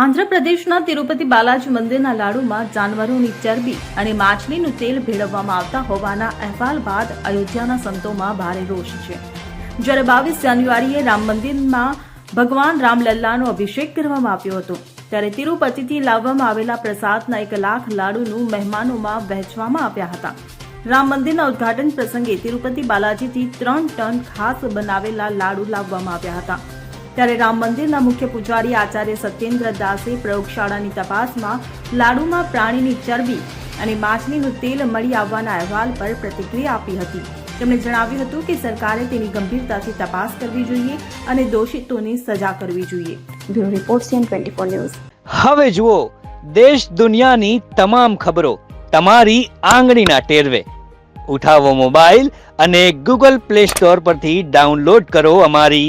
આંધ્રપ્રદેશના તિરુપતિ બાલાજી મંદિરના લાડુમાં જાનવરોની ચરબી અને માછલીનું તેલ ભેળવવામાં આવતા હોવાના અહેવાલ બાદ અયોધ્યાના સંતોમાં ભારે રોષ છે. જ્યારે બાવીસ જાન્યુઆરીએ રામ મંદિરમાં ભગવાન રામલલ્લાનો અભિષેક કરવામાં આવ્યો હતો, ત્યારે તિરુપતિથી લાવવામાં આવેલા પ્રસાદના એક લાખ લાડુનું મહેમાનોમાં વહેંચવામાં આવ્યા હતા. રામ મંદિરના ઉદ્ઘાટન પ્રસંગે તિરુપતિ બાલાજીથી ત્રણ ટન ખાસ બનાવેલા લાડુ લાવવામાં આવ્યા હતા. ત્યારે રામ મંદિરના મુખ્ય પૂજારી આચાર્ય સત્યેન્દ્ર દાસે પ્રયોગશાળાની તપાસમાં લાડુમાં પ્રાણીની ચરબી અને માછલીનું તેલ મળી આવવાના અહેવાલ પર પ્રતિક્રિયા આપી હતી. તેમણે જણાવ્યું હતું કે સરકારે તેની ગંભીરતાથી તપાસ કરવી જોઈએ અને દોષિતોની સજા કરવી જોઈએ. Bureau report CN twenty four news. હવે જુઓ, દેશ દુનિયાની તમામ ખબરો તમારી આંગળીના ટેરવે. ઉઠાવો મોબાઈલ અને ગૂગલ પ્લે સ્ટોર પરથી ડાઉનલોડ કરો અમારી